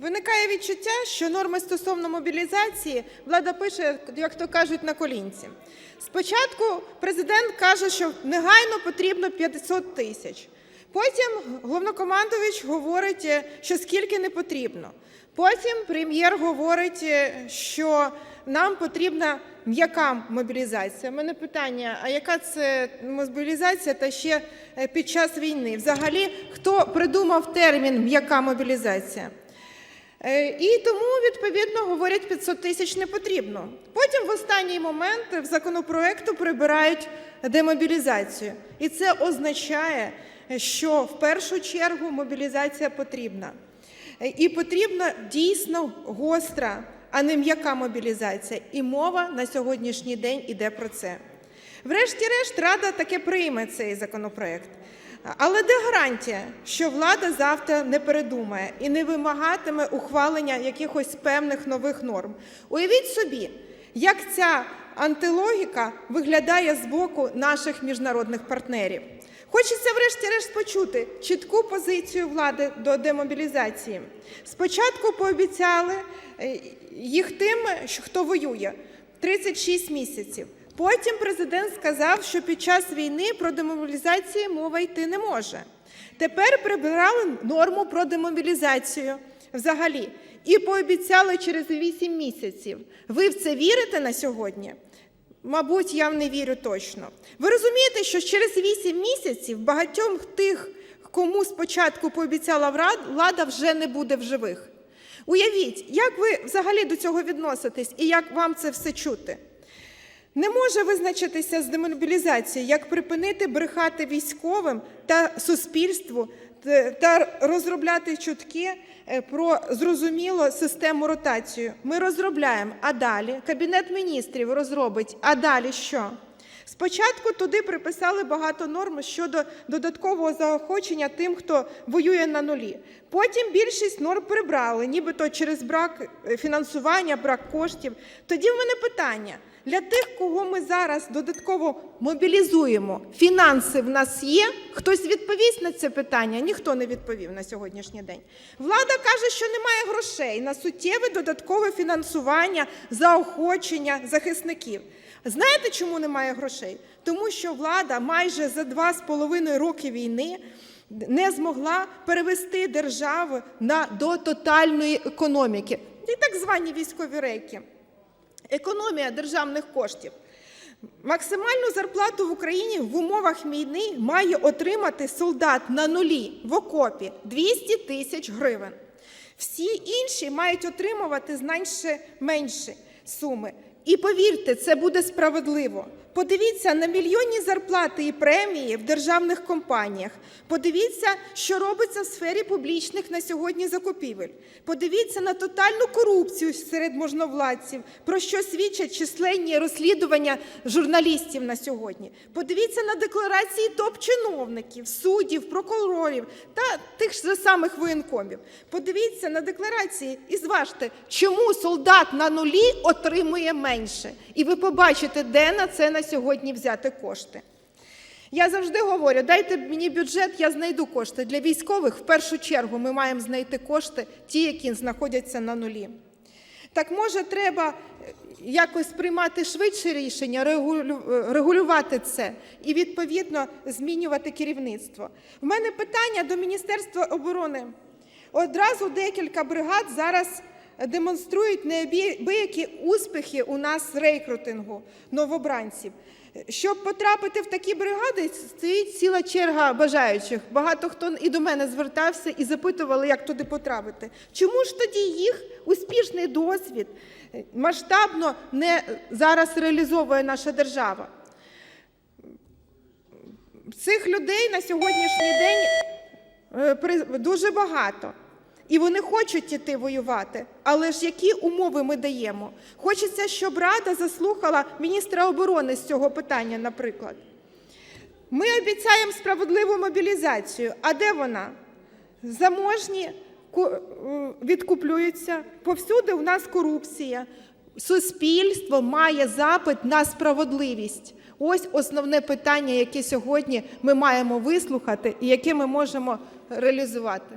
Виникає відчуття, що норми стосовно мобілізації влада пише, як то кажуть, на колінці. Спочатку президент каже, що негайно потрібно 500 тисяч. Потім головнокомандувач говорить, е, що скільки не потрібно. Потім прем'єр говорить, е, що нам потрібна м'яка мобілізація. У мене питання: а яка це мобілізація та ще е, під час війни? Взагалі, хто придумав термін м'яка мобілізація? Е, І тому, відповідно, говорять, 500 тисяч не потрібно. Потім в останній момент в законопроекту прибирають демобілізацію. І це означає, що в першу чергу мобілізація потрібна. Е, І потрібна дійсно гостра, а не м'яка мобілізація. І мова на сьогоднішній день іде про це. Врешті-решт, Рада таки прийме цей законопроект. Але де гарантія, що влада завтра не передумає і не вимагатиме ухвалення якихось певних нових норм? Уявіть собі, як ця антилогіка виглядає з боку наших міжнародних партнерів. Хочеться, врешті-решт, почути чітку позицію влади до демобілізації. Спочатку пообіцяли е, їх тим, хто воює 36 місяців. Потім президент сказав, що під час війни про демобілізацію мова йти не може. Тепер прибирали норму про демобілізацію взагалі і пообіцяли через 8 місяців. Ви в це вірите на сьогодні? Мабуть, я не вірю точно. Ви розумієте, що через 8 місяців багатьом тих, кому спочатку пообіцяла влада, вже не буде в живих. Уявіть, як ви взагалі до цього відноситесь і як вам це все чути? Не може визначитися з демобілізацією, як припинити брехати військовим та суспільству та розробляти чутки е, про зрозуміло систему ротацію. Ми розробляємо, а далі Кабінет міністрів розробить, а далі що? Спочатку туди приписали багато норм щодо додаткового заохочення тим, хто воює на нулі. Потім більшість норм прибрали, нібито через брак е, фінансування, брак коштів. Тоді в мене питання. Для тих, кого ми зараз додатково мобілізуємо, фінанси в нас є. Хтось відповість на це питання? Ніхто не відповів на сьогоднішній день. Влада каже, що немає грошей на суттєве додаткове фінансування, заохочення захисників. Знаєте, чому немає грошей? Тому що влада майже за два з половиною роки війни не змогла перевести державу на до тотальної економіки. І так звані військові рейки. Економія державних коштів. Максимальну зарплату в Україні в умовах війни має отримати солдат на нулі в окопі 200 тисяч гривень. Всі інші мають отримувати значно менші суми. І повірте, це буде справедливо. Подивіться на мільйонні зарплати і премії в державних компаніях. Подивіться, що робиться в сфері публічних на сьогодні закупівель. Подивіться на тотальну корупцію серед можновладців, про що свідчать численні розслідування журналістів на сьогодні. Подивіться на декларації топ-чиновників, суддів, прокурорів та тих ж самих воєнкомів. Подивіться на декларації і зважте, чому солдат на нулі отримує менше. І ви побачите, де на це на сьогодні взяти кошти. Я завжди говорю: дайте мені бюджет, я знайду кошти. Для військових в першу чергу ми маємо знайти кошти, ті, які знаходяться на нулі. Так може, треба е, якось приймати швидше рішення, регулювати це і відповідно змінювати керівництво. В мене питання до Міністерства оборони. Одразу декілька бригад зараз демонструють неабиякі успіхи у нас рекрутингу новобранців. Щоб потрапити в такі бригади, стоїть ціла черга бажаючих. Багато хто і до мене звертався і запитували, як туди потрапити. Чому ж тоді їх успішний досвід масштабно не зараз реалізовує наша держава? Цих людей на сьогоднішній день е, дуже багато. І вони хочуть іти воювати. Але ж які умови ми даємо? Хочеться, щоб Рада заслухала міністра оборони з цього питання, наприклад. Ми обіцяємо справедливу мобілізацію. А де вона? Заможні е, відкуплюються. Повсюди у нас корупція. Суспільство має запит на справедливість. Ось основне питання, яке сьогодні ми маємо вислухати і яке ми можемо реалізувати.